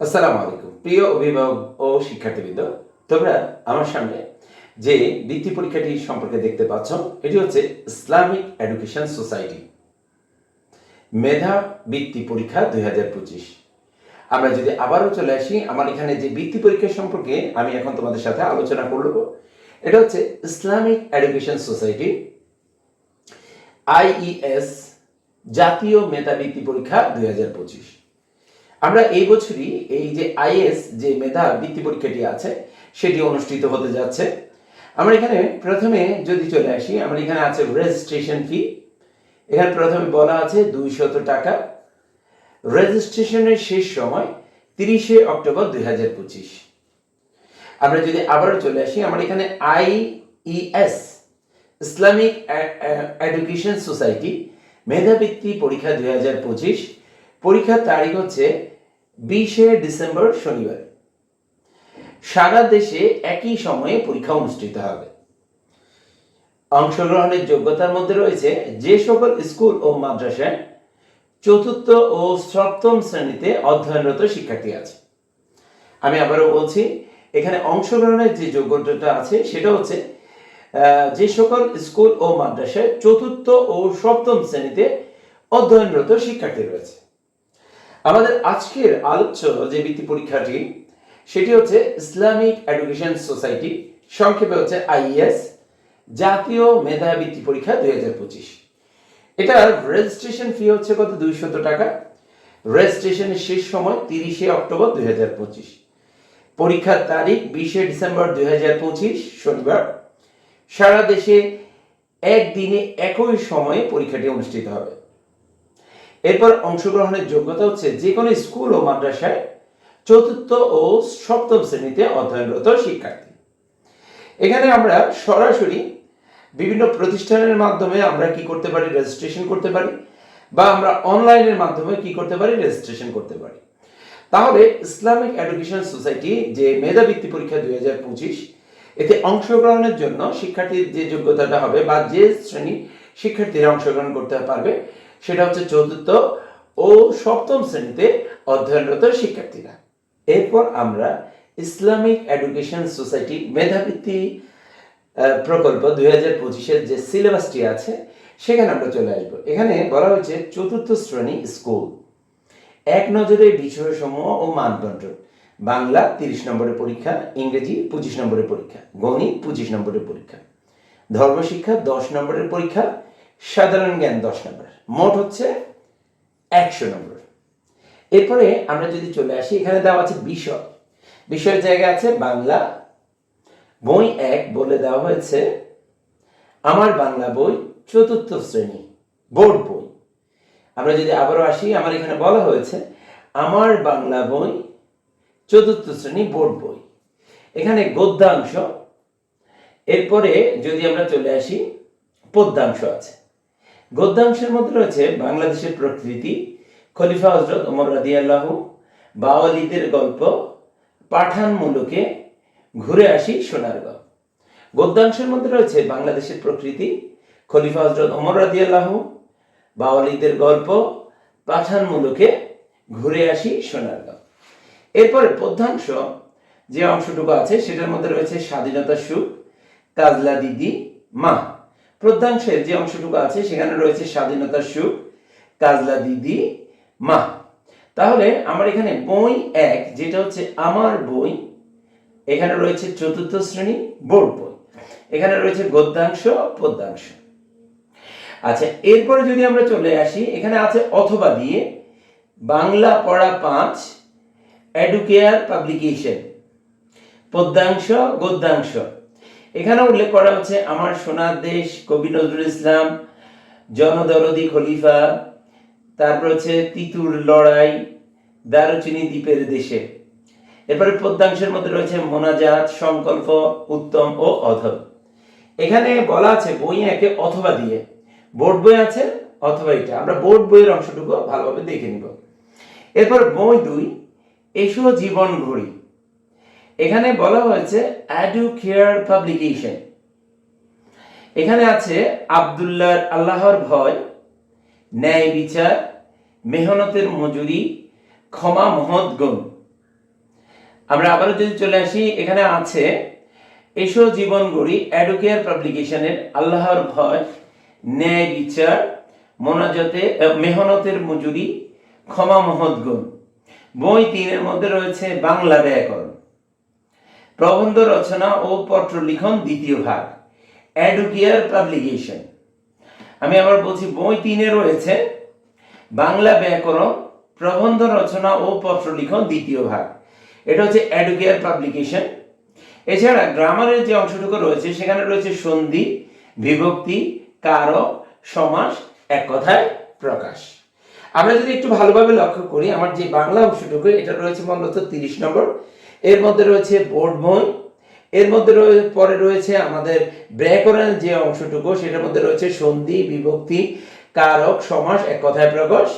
আসসালামু আলাইকুম। প্রিয় অভিভাবক ও শিক্ষার্থীবৃন্দ, তোমরা আমার সামনে যে বৃত্তি পরীক্ষাটি সম্পর্কে দেখতে পাচ্ছ, এটি হচ্ছে ইসলামিক এডুকেশন সোসাইটি। মেধা বৃত্তি পরীক্ষা দুই হাজার পঁচিশ। আমরা যদি আবারও চলে আসি, আমার এখানে যে বৃত্তি পরীক্ষা সম্পর্কে আমি এখন তোমাদের সাথে আলোচনা করব, এটা হচ্ছে ইসলামিক এডুকেশন সোসাইটি, আইইএস, জাতীয় মেধাবৃত্তি পরীক্ষা দুই হাজার পঁচিশ। আমরা এই বছরই এই যে আইএস যে মেধা বৃত্তি পরীক্ষাটি আছে, সেটি অনুষ্ঠিত হতে যাচ্ছে। আমরা এখানে প্রথমে যদি চলে আসি, আমরা এখানে আছে রেজিস্ট্রেশন ফি এখানে প্রথমে বলা আছে দুইশত টাকা। রেজিস্ট্রেশনের শেষ সময় তিরিশে অক্টোবর দুই হাজার পঁচিশ। আমরা যদি আবারও চলে আসি, আমরা এখানে আইইএস ইসলামিক এডুকেশন সোসাইটি মেধাবৃত্তি পরীক্ষা দুই হাজার পঁচিশ পরীক্ষার তারিখ হচ্ছে বিশে ডিসেম্বর শনিবার। সারা দেশে একই সময়ে পরীক্ষা অনুষ্ঠিত হবে। অংশগ্রহণের যোগ্যতার মধ্যে রয়েছে যে সকল স্কুল ও মাদ্রাসায় চতুর্থ ও সপ্তম শ্রেণীতে অধ্যয়নরত শিক্ষার্থী আছে। আমি আবারও বলছি, এখানে অংশগ্রহণের যে যোগ্যতাটা আছে, সেটা হচ্ছে যে সকল স্কুল ও মাদ্রাসায় চতুর্থ ও সপ্তম শ্রেণীতে অধ্যয়নরত শিক্ষার্থী রয়েছে। আমাদের আজকের আলোচ্য যে বৃত্তি পরীক্ষাটি, সেটি হচ্ছে ইসলামিক এডুকেশন সোসাইটি, সংক্ষেপে হচ্ছে আইএস জাতীয় মেধাবৃত্তি পরীক্ষা দুই হাজার পঁচিশ। এটার রেজিস্ট্রেশন ফি হচ্ছে কত? দুইশত টাকা। রেজিস্ট্রেশনের শেষ সময় তিরিশে অক্টোবর দুই হাজার পঁচিশ। পরীক্ষার তারিখ বিশে ডিসেম্বর দুই হাজার পঁচিশ, শনিবার। সারা দেশে একদিনে একই সময়ে পরীক্ষাটি অনুষ্ঠিত হবে। এরপর অংশগ্রহণের যোগ্যতা হচ্ছে যে কোনো স্কুল ও মাদ্রাসায় চতুর্থ ও সপ্তম শ্রেণীতে অধ্যয়নরত শিক্ষার্থী। এখানে আমরা সরাসরি বিভিন্ন প্রতিষ্ঠানের মাধ্যমে আমরা কি করতে পারি? রেজিস্ট্রেশন করতে পারি বা আমরা অনলাইনের মাধ্যমে কি করতে পারি? রেজিস্ট্রেশন করতে পারি। তাহলে ইসলামিক এডুকেশন সোসাইটি যে মেধাবৃত্তি পরীক্ষা দুই হাজার পঁচিশ, এতে অংশগ্রহণের জন্য শিক্ষার্থীর যে যোগ্যতাটা হবে বা যে শ্রেণি শিক্ষার্থীরা অংশগ্রহণ করতে পারবে সেটা হচ্ছে চতুর্থ ও সপ্তম শ্রেণীতে অধ্যয়নরত শিক্ষার্থীরা। এরপর আমরা ইসলামিক এডুকেশন সোসাইটি মেধাবৃত্তি প্রকল্প দুই হাজার পঁচিশের যে সিলেবাসটি আছে, সেখানে আমরা চলে আসব। এখানে বলা হয়েছে চতুর্থ শ্রেণি স্কুল। এক নজরে বিষয়সমূহ ও মানদণ্ড। বাংলা তিরিশ নম্বরের পরীক্ষা, ইংরেজি পঁচিশ নম্বরের পরীক্ষা, গণিত পঁচিশ নম্বরের পরীক্ষা। ধর্মশিক্ষা দশ নম্বরের পরীক্ষা সাধারণ জ্ঞান দশ নম্বর। মোট হচ্ছে একশো নম্বর। এরপরে আমরা যদি চলে আসি, এখানে দেওয়া আছে বিষয়। বিষয়ের জায়গায় আছে বাংলা বই এক, বলে দেওয়া হয়েছে, আমার বাংলা বই চতুর্থ শ্রেণি, বোর্ড বই। আমরা যদি আবারও আসি, আমার এখানে বলা হয়েছে, আমার বাংলা বই চতুর্থ শ্রেণি, বোর্ড বই। এখানে গদ্যাংশ। এরপরে যদি আমরা চলে আসি, পদ্যাংশ আছে। গদ্যাংশের মধ্যে রয়েছে বাংলাদেশের প্রকৃতি, খলিফা হজরত ওমর রাদিয়াল্লাহ বাওয়ালিদের গল্প, পাঠান মুলুকে ঘুরে আসি সোনারগাঁও গদ্যাংশের মধ্যে রয়েছে বাংলাদেশের প্রকৃতি, খলিফা হজরত ওমর রাদিয়াল্লাহ বাওয়ালিদের গল্প, পাঠান মুলুকে ঘুরে আসি সোনারগাঁও এরপরে পদ্যাংশ যে অংশটুকু আছে সেটার মধ্যে রয়েছে স্বাধীনতা সুখ, কাজলা দিদি, মা। পদ্যাংশের যে অংশটুকু আছে, সেখানে রয়েছে স্বাধীনতার সুখ, কাজলা দিদি, মা। তাহলে আমার এখানে বই এক, যেটা হচ্ছে আমার বই, এখানে রয়েছে চতুর্থ শ্রেণি বোর্ড বই, এখানে রয়েছে গদ্যাংশ, পদ্যাংশ। আচ্ছা এরপরে যদি আমরা চলে আসি, এখানে আছে অথবা দিয়ে, বাংলা পড়া পাঁচ, এডুকেয়ার পাবলিকেশন, পদ্যাংশ, গদ্যাংশ। এখানে উল্লেখ করা হচ্ছে আমার সোনার দেশ কবি নজরুল ইসলাম, জনদরদি খলিফা, তারপর হচ্ছে তিতুর লড়াই, দারুচিনি দ্বীপের দেশে। এরপরে পদ্যাংশের মধ্যে রয়েছে মোনাজাত, সংকল্প, উত্তম ও অধব এখানে বলা আছে বই একে অথবা দিয়ে। বোর্ড বই আছে অথবা এটা। আমরা বোর্ড বইয়ের অংশটুকু ভালোভাবে দেখে নিব। এরপর বই দুই, এসো জীবন ঘড়ি। এখানে বলা হয়েছে অ্যাডু কেয়ার পাবলিকেশন এখানে আছে আবদুল্লাহর আল্লাহর ভয়, ন্যায় বিচার, মেহনতের মজুরি, ক্ষমা মহৎ গুণ। আমরা আবারও যদি চলে আসি, এখানে আছে, এসো জীবন গড়ি অ্যাডুকেয়ার পাবলিকেশনের আল্লাহর ভয়, ন্যায় বিচার, মোনাজতে মেহনতের মজুরি, ক্ষমা মহৎ গুণ। বই তিনের মধ্যে রয়েছে বাংলা ব্যাকরণ। প্রবন্ধ রচনা ও পত্র লিখন দ্বিতীয় ভাগ। অ্যাডুকেয়ার পাবলিকেশন আমি আবার বলছি, বই তিনে রয়েছে। বাংলা ব্যাকরণ, প্রবন্ধ রচনা ও পত্র লিখন দ্বিতীয় ভাগ। এটা হচ্ছে অ্যাডুকেয়ার পাবলিকেশন এছাড়া গ্রামারের যে অংশটুকু রয়েছে, সেখানে রয়েছে সন্ধি, বিভক্তি, কারক, সমাস, এক কথায় প্রকাশ। আমরা যদি একটু ভালোভাবে লক্ষ্য করি, আমার যে বাংলা অংশটুকু, এটা রয়েছে মূলত তিরিশ নম্বর। এর মধ্যে রয়েছে বোর্ড বই এর মধ্যে পরে রয়েছে আমাদের ব্যাকরণ যে অংশটুকু, সেটার মধ্যে রয়েছে সন্ধি, বিভক্তি, কারক, সমাস, এক কথায় প্রকাশ।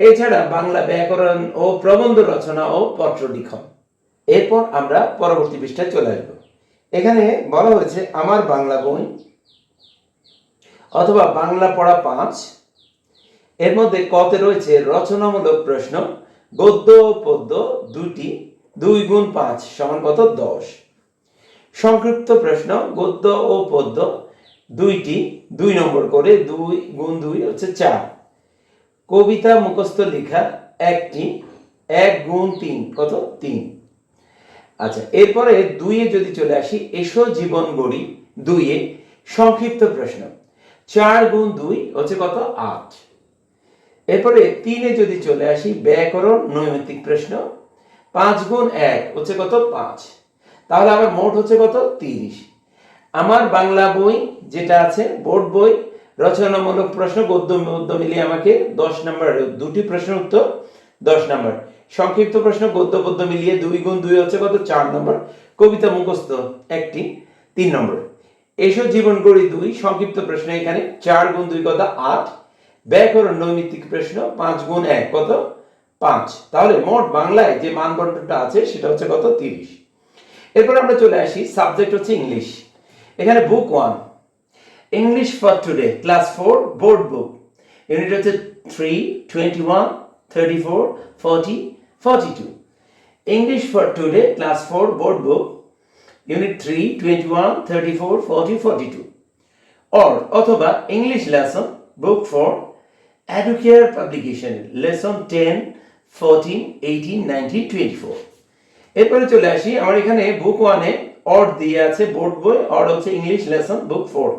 এছাড়া বাংলা ব্যাকরণ ও প্রবন্ধ রচনা ও পত্র লিখন এরপর আমরা পরবর্তী পৃষ্ঠায় চলে আসব। এখানে বলা হয়েছে, আমার বাংলা বই অথবা বাংলা পড়া পাঁচ। এর মধ্যে কতে রয়েছে, রচনামূলক প্রশ্ন, গদ্য ও পদ্য দুটি দুই গুণ পাঁচ সমান কত? দশ। সংক্ষিপ্ত প্রশ্ন, গদ্য ও পদ্য দুইটি দুই নম্বর করে দুই গুণ দুই হচ্ছে চার। কবিতা মুখস্থ লেখা একটি এক গুণ তিন কত? তিন। আচ্ছা এরপরে দুইয়ে যদি চলে আসি, এসো জীবন গড়ি দুইয়ে সংক্ষিপ্ত প্রশ্ন। চার গুণ দুই হচ্ছে কত? আট। এরপরে তিনে যদি চলে আসি, ব্যাকরণ নৈমিত্তিক প্রশ্ন পাঁচ গুণ এক হচ্ছে কত? পাঁচ। তাহলে আমার মোট হচ্ছে কত? তিরিশ। আমার বাংলা বই যেটা আছে, বোর্ড বই, রচনামূলক প্রশ্ন, গদ্য গদ্য মিলিয়ে আমাকে দশ নম্বর, দুটি প্রশ্ন উত্তর, দশ নম্বর। সংক্ষিপ্ত প্রশ্ন, গদ্য পদ্য মিলিয়ে দুই গুণ দুই হচ্ছে কত? চার নম্বর। কবিতা মুখস্থ, একটি, তিন নম্বর। এসব জীবন গড়ি দুই, সংক্ষিপ্ত প্রশ্ন এখানে, চার গুণ দুই কত? আট। ব্যাকরণ নৈমিত্তিক প্রশ্ন, পাঁচ গুণ এক কত? পাঁচ। তাহলে মোট বাংলায় যে মানদণ্ডটা আছে, সেটা হচ্ছে কত? তিরিশ। এরপর আমরা চলে আসি সাবজেক্ট হচ্ছে ইংলিশ এখানে book one English for today class four board book unit হচ্ছে three twenty one thirty four forty forty two English for today class four board book unit three twenty one thirty four forty forty two or, অথবা English lesson book for Educare publication lesson ten fourteen four এরপরে চলে আসি, আমার এখানে বুক ওয়ানে odd দিয়ে আছে board বই অড হচ্ছে ইংলিশ লেসন বুক ফোর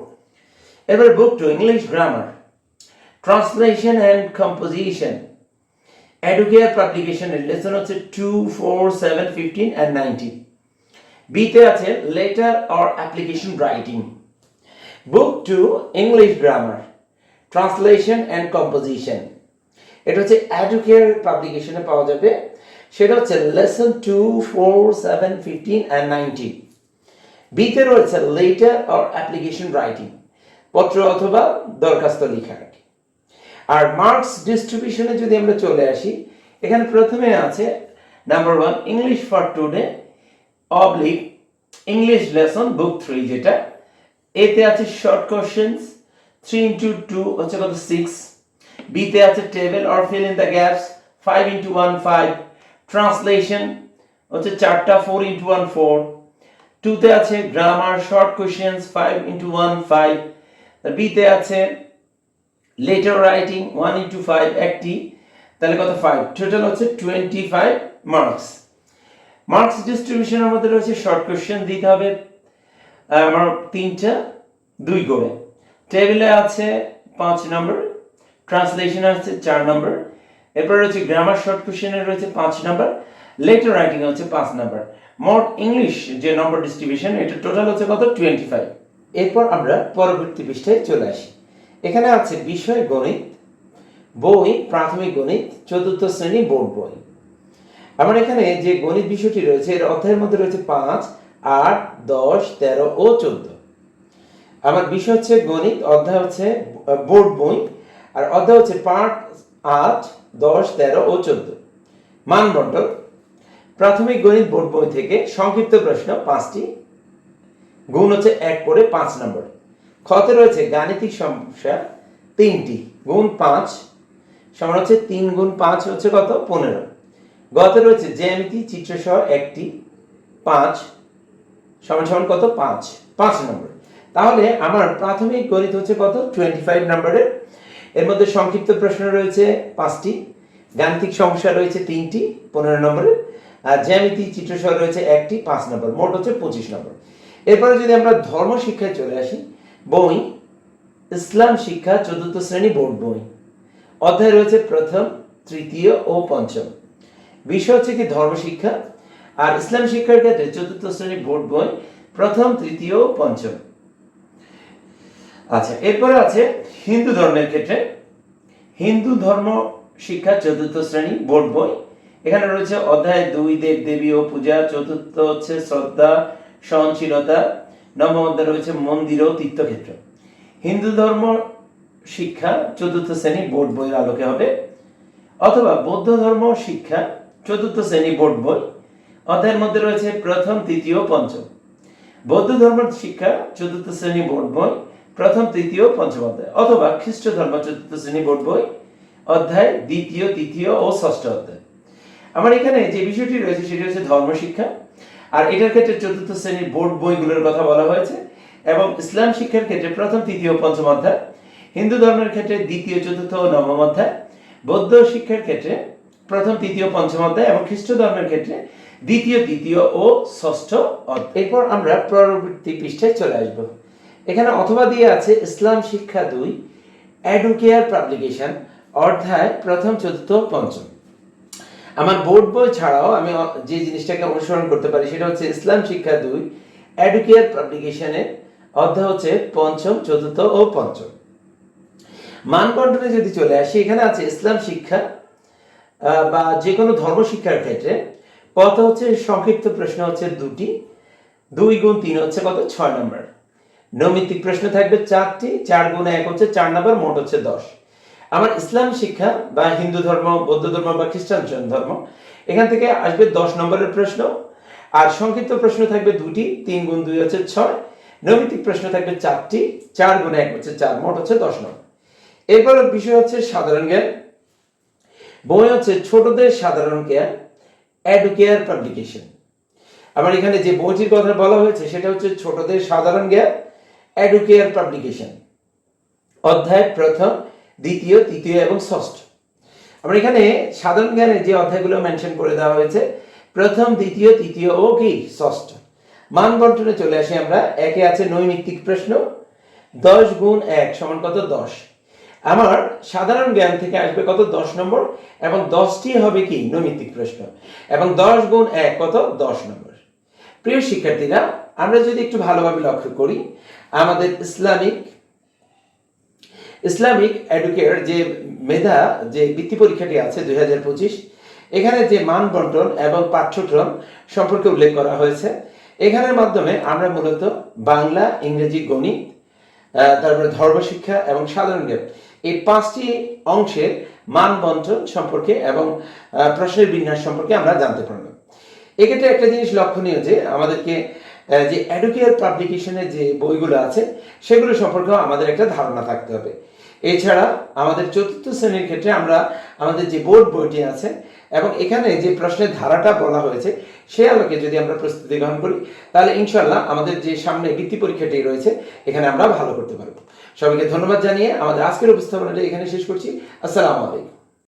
এরপরে book two English grammar translation and composition Educare পাবলিকেশনের lesson হচ্ছে two four seven fifteen and nineteen বিতে আছে letter or application writing book two English grammar translation and composition এটা হচ্ছে Educare পাবলিকেশনে পাওয়া যাবে। সেটা হচ্ছে lesson two four seven fifteen and nineteen বিতে রয়েছে লেটার অর অ্যাপ্লিকেশন রাইটিং পত্র অথবা দরখাস্ত লেখা আর কি। আর মার্কস ডিস্ট্রিবিউশনে যদি আমরা চলে আসি, এখানে প্রথমে আছে number one English for today oblique English lesson book three যেটা। এতে আছে short questions three into two হচ্ছে কত? সিক্স বিতে আছে table or fill in the gaps five into one five translation হচ্ছে চারটা ফোর ইন্টু ওয়ান ফোর টুতে আছে grammar short questions five into one five বিতে আছে letter writing one into five একটি। তাহলে কত? ফাইভ টোটাল হচ্ছে টোয়েন্টি ফাইভ মার্কস মার্কস ডিস্ট্রিবিউশনের মধ্যে রয়েছে শর্ট কোশ্চেন দিতে হবে। আমার তিনটা, দুই করে। টেবিলে আছে পাঁচ নম্বর ট্রান্সলেশন আছে চার নম্বর এরপর রয়েছে গ্রামার শর্ট কোশ্চেনের রয়েছে পাঁচ নম্বর লেটার রাইটিং হচ্ছে পাঁচ নম্বর মোট ইংলিশ যে নম্বর ডিস্ট্রিবিউশন এটা টোটাল হচ্ছে কত? টোয়েন্টি ফাইভ এরপর আমরা পরবর্তী পৃষ্ঠায় চলে আসি। এখানে আছে বিষয় গণিত, বই, প্রাথমিক গণিত, চতুর্থ শ্রেণি, বোর্ড বই। আমার এখানে যে গণিত বিষয়টি রয়েছে, এর অধ্যায়ের মধ্যে রয়েছে পাঁচ, আট, দশ, তেরো ও চোদ্দ। আমার বিষয় হচ্ছে গণিত, অধ্যায় হচ্ছে বোর্ড বই। আর অধ্যায় হচ্ছে পাঁচ, আট, দশ, তেরো ও চোদ্দ। মানবন্টন প্রাথমিক গণিত বোর্ড বই থেকে সংক্ষিপ্ত প্রশ্ন পাঁচটি, গুণ হচ্ছে এক করে পাঁচ নম্বর। খতে রয়েছে গাণিতিক সমস্যা তিনটি, গুণ পাঁচ সমান হচ্ছে তিন গুণ পাঁচ হচ্ছে কত? পনেরো। গতে রয়েছে জ্যামিতি চিত্রসহ একটি, পাঁচ সমান সমান কত? পাঁচ পাঁচ নম্বর। তাহলে আমার প্রাথমিক গণিত হচ্ছে কত? টোয়েন্টি ফাইভ নম্বরের এর মধ্যে সংক্ষিপ্ত প্রশ্ন রয়েছে পাঁচটি, গাণিতিক সমস্যা রয়েছে তিনটি, পনেরো নম্বরের আর জ্যামিতি চিত্রসহ রয়েছে একটি, পাঁচ নম্বর, মোট হচ্ছে পঁচিশ নম্বর। এরপরে যদি আমরা ধর্ম শিক্ষায় চলে আসি, বই, ইসলাম শিক্ষা, চতুর্থ শ্রেণি বোর্ড বই। অধ্যায় রয়েছে প্রথম, তৃতীয় ও পঞ্চম। বিষয় হচ্ছে কি ধর্ম শিক্ষা, আর ইসলাম শিক্ষার ক্ষেত্রে চতুর্থ শ্রেণি বোর্ড বই, প্রথম, তৃতীয় ও পঞ্চম। আচ্ছা এরপরে আছে হিন্দু ধর্মের ক্ষেত্রে। হিন্দু ধর্ম শিক্ষা চতুর্থ শ্রেণি, বোর্ড বই। এখানে রয়েছে অধ্যায় দুই, দেব দেবী ও পূজা। চতুর্থ হচ্ছে শ্রদ্ধা, সহনশীলতা। নবম অধ্যায় রয়েছে মন্দির ও তীর্থক্ষেত্র। হিন্দু ধর্ম শিক্ষা চতুর্থ শ্রেণি, বোর্ড বইয়ের আলোকে হবে। অথবা বৌদ্ধ ধর্ম শিক্ষা চতুর্থ শ্রেণি, বোর্ড বই। অধ্যায়ের মধ্যে রয়েছে প্রথম, তৃতীয়, পঞ্চম। বৌদ্ধ ধর্ম শিক্ষা চতুর্থ শ্রেণি, বোর্ড বই। প্রথম, তৃতীয়, পঞ্চম অধ্যায়। অথবা খ্রিস্ট ধর্ম চতুর্থ শ্রেণি বোর্ড বই, অধ্যায়, দ্বিতীয়, তৃতীয় ও ষষ্ঠ অধ্যায়। আমার এখানে যে বিষয়টি রয়েছে, সেটি হচ্ছে ধর্ম শিক্ষা। আর এটার ক্ষেত্রে চতুর্থ শ্রেণির বোর্ড বইগুলোর কথা বলা হয়েছে। এবং ইসলাম শিক্ষার ক্ষেত্রে প্রথম, তৃতীয় পঞ্চম অধ্যায়। হিন্দু ধর্মের ক্ষেত্রে দ্বিতীয়, চতুর্থ ও নবম অধ্যায়। বৌদ্ধ শিক্ষার ক্ষেত্রে প্রথম, তৃতীয় পঞ্চম অধ্যায়। এবং খ্রিস্ট ধর্মের ক্ষেত্রে দ্বিতীয়, তৃতীয় ও ষষ্ঠ অধ্যায়। এরপর আমরা পরবর্তী পৃষ্ঠায় চলে আসব। এখানে অথবা দিয়ে আছে ইসলাম শিক্ষা দুই এডুকেয়ার পাবলিকেশন অধ্যায় প্রথম, চতুর্থ, পঞ্চম। আমার বোর্ড বই ছাড়াও আমি যে জিনিসটাকে অনুসরণ করতে পারি সেটা হচ্ছে ইসলাম শিক্ষা দুই এডুকেয়ার পাবলিকেশনের অধ্যায় হচ্ছে পঞ্চম, চতুর্থ ও পঞ্চম। মানবন্টনে যদি চলে আসি, এখানে আছে ইসলাম শিক্ষা বা যে কোনো ধর্ম শিক্ষার ক্ষেত্রে, কত হচ্ছে সংক্ষিপ্ত প্রশ্ন হচ্ছে দুটি, দুই গুণ তিন হচ্ছে কত? ছয় নম্বর। নৈমিত্তিক প্রশ্ন থাকবে চারটি, চার গুণে এক হচ্ছে চার নম্বর, মোট হচ্ছে দশ। আমার ইসলাম শিক্ষা বা হিন্দু ধর্ম, বৌদ্ধ ধর্ম বা খ্রিস্টান ধর্ম এখান থেকে আসবে দশ নম্বরের প্রশ্ন। আর সংক্ষিপ্ত প্রশ্ন থাকবে দুটি, তিন গুণ দুই হচ্ছে ছয়। নৈমিত্তিক প্রশ্ন থাকবে চারটি, চার গুণে এক হচ্ছে চার, মোট হচ্ছে দশ নম্বর। এরপর বিষয় হচ্ছে সাধারণ জ্ঞান। বই হচ্ছে ছোটদের সাধারণ জ্ঞান এডুকেয়ার পাবলিকেশন আমার এখানে যে বইটির কথা বলা হয়েছে, সেটা হচ্ছে ছোটদের সাধারণ জ্ঞান। এডুকেয়ার পাবলিকেশন অধ্যায় প্রথম, দ্বিতীয়, তৃতীয় এবং ষষ্ঠ। আমরা এখানে সাধারণ জ্ঞানের যে অধ্যায়গুলো মেনশন করে দেওয়া হয়েছে, প্রথম, দ্বিতীয়, তৃতীয় ও কি? ষষ্ঠ। মান বন্টনে চলে আসি আমরা। একে আছে নৈমিত্তিক প্রশ্ন। দশ গুণ এক সমান কত? দশ। আমার সাধারণ জ্ঞান থেকে আসবে কত? দশ নম্বর। এবং দশটি হবে কি? নৈমিত্তিক প্রশ্ন। এবং দশ গুণ এক কত? দশ নম্বর। প্রিয় শিক্ষার্থীরা আমরা যদি একটু ভালোভাবে লক্ষ্য করি, আমাদের ইসলামিক ইসলামিক এডুকেয়ার যে মেধা, যে বৃত্তি পরীক্ষাটি আছে দুই এখানে যে মান বন্টন এবং পাঠ্যক্রম সম্পর্কে উল্লেখ করা হয়েছে, এখানের মাধ্যমে আমরা মূলত বাংলা, ইংরেজি, গণিত তারপরে ধর্মশিক্ষা এবং সাধারণ জ্ঞান, এই পাঁচটি অংশের মান বন্টন সম্পর্কে এবং প্রশ্নের বিন্যাস সম্পর্কে আমরা জানতে পারলাম। এক্ষেত্রে একটা জিনিস লক্ষণীয় যে আমাদেরকে যে এডুকেয়ার পাবলিকেশনের যে বইগুলো আছে, সেগুলো সম্পর্কেও আমাদের একটা ধারণা থাকতে হবে। এছাড়া আমাদের চতুর্থ শ্রেণির ক্ষেত্রে আমরা আমাদের যে বোর্ড বইটি আছে এবং এখানে যে প্রশ্নের ধারাটা বলা হয়েছে, সে আলোকে যদি আমরা প্রস্তুতি গ্রহণ করি, তাহলে ইনশাল্লাহ আমাদের যে সামনে বৃত্তি পরীক্ষাটি রয়েছে, এখানে আমরা ভালো করতে পারব। সবাইকে ধন্যবাদ জানিয়ে আমাদের আজকের উপস্থাপনাটা এখানে শেষ করছি। আসসালামু আলাইকুম।